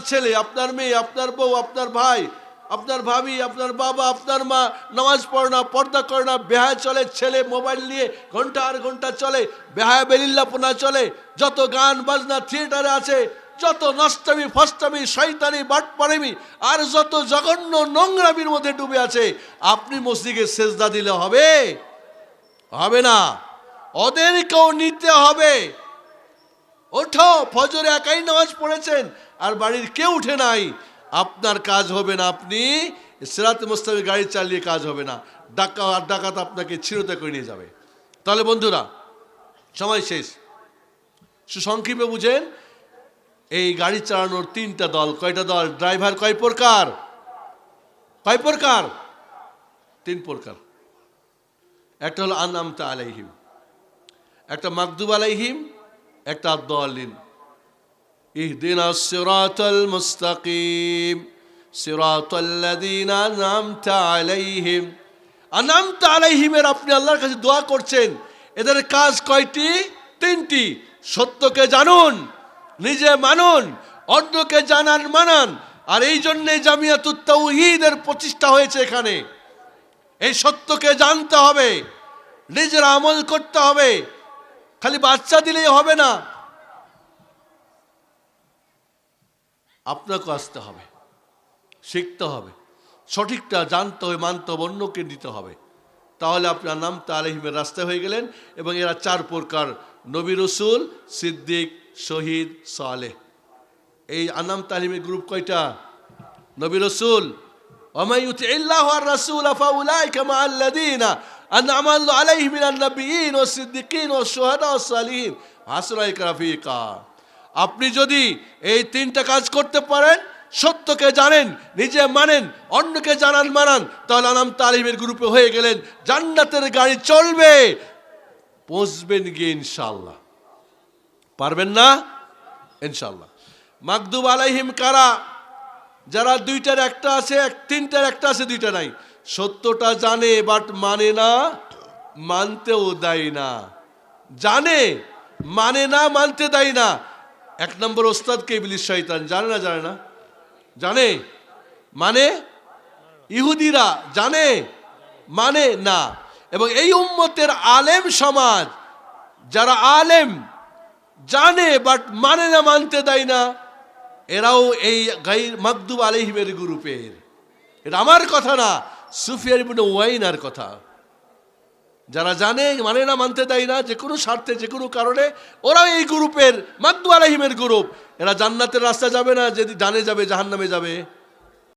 ছেলে, আপনার মেয়ে, আপনার বউ, আপনার ভাই, আপনার ভাবি, আপনার বাবা, আপনার মা, নামাজ পড়ে না, পর্দা করে না, বেহায় চলে, ছেলে মোবাইল নিয়ে ঘণ্টা আর ঘণ্টা চলে, বেহায় বেলিল্লাপনা চলে, যত গান বাজনা থিয়েটারে আছে, যত নষ্টামি, ফষ্টামি শৈতানি বাটপারেমি আর যত জঘন্য নোংরামির মধ্যে ডুবে আছে, আপনি মসজিদে সেজদা দিলে হবে? হবে না। ওদেরকেও নিতে হবে। ওঠো, ফজরে একাই নামাজ পড়েছেন, আর বাড়ির কেউ উঠে নাই। আপনার কাজ হবে না আপনি, সেরাতে মোস্তামে গাড়ি চালিয়ে কাজ হবে না। ডাকা, আর ডাকাত আপনাকে ছিরতে করে নিয়ে যাবে। তাহলে বন্ধুরা, সময় শেষ। সুসংক্ষেপে বুঝেন, এই গাড়ি চালানোর তিনটা দল, কয়টা দল? ড্রাইভার কয় প্রকার? কয় প্রকার? তিন প্রকার। একটা হলো আনামতা আলাইহিম, একটা মাকদুব আলাইহিম একটা আব্দুল্লিন ইহদিনা মুস্তাকিম আলাইহিম। আলাইহিমের আপনি আল্লাহর কাছে দোয়া করছেন, এদের কাজ কয়টি? তিনটি। সত্যকে জানুন, নিজে মানুন, অন্যকে জানান মানান। আর এই জন্যে জামিয়াতুত তাওহীদের প্রতিষ্ঠা হয়েছে এখানে। এই সত্যকে জানতে হবে, নিজের আমল করতে হবে খালি বাচ্চা দিলেই হবে না। আপনাকে আসতে হবে, শিখতে হবে, সঠিকটা জানতে হবে, মানতে হবে, অন্যকে নিতে হবে। তাহলে আপনার নাম তালেহিমের রাস্তায় হয়ে গেলেন এবং এরা চার প্রকার, নবী রসুল, সিদ্দিক, শহীদ, সালেহ। এই আনাম তালিমের গ্রুপ কয়টা? নবী রসুল ওমাইউত ইল্লাহ রাসূল আফাউলাইকা মা আল্লাযীনা الذين انعم الله عليهم من النبيين والصديقين والشهداء والصالحين حسن اولئك رفيقا আপনি যদি এই তিনটা কাজ করতে পারেন সত্যকে জানেন নিজে মানেন অন্যকে জানান মানান তাহলে আনাম তালিমের গ্রুপে হয়ে গেলেন জান্নাতের গাড়ি চলবে পৌঁছবেন গিয়ে ইনশাল্লাহ পারবেন না ইনশাল্লাহ মাকদুব আলাইহিম কারা যারা দুইটার একটা আছে এক তিনটার একটা আছে দুইটা নাই সত্যটা জানে বাট মানে না, মানতেও দেয় না। জানে মানে না, মানতে দেয় না। এক নম্বর ওস্তাদকে ইবলিশ শয়তান, জানে না জানে না? জানে? মানে? ইহুদিরা, জানে? মানে না। এবং এই উম্মতের আলেম সমাজ, যারা আলেম, জানে বাট মানে না, মানতে দেয় না, এরাও এই গাই, মাকদুব আলহিমের গ্রুপের। এটা আমার কথা না। সুফিয়ার ইবনে ওয়াইনার কথা। যারা জানে মানে না, মানতে দেয় না, যে কোনো স্বার্থে, যে কোনো কারণে ওরা এই গ্রুপের, মাদ্দু আলহিমের গ্রুপ। এরা জান্নাতের রাস্তা যাবে না যদি ডানে যাবে, জাহান্নামে যাবে।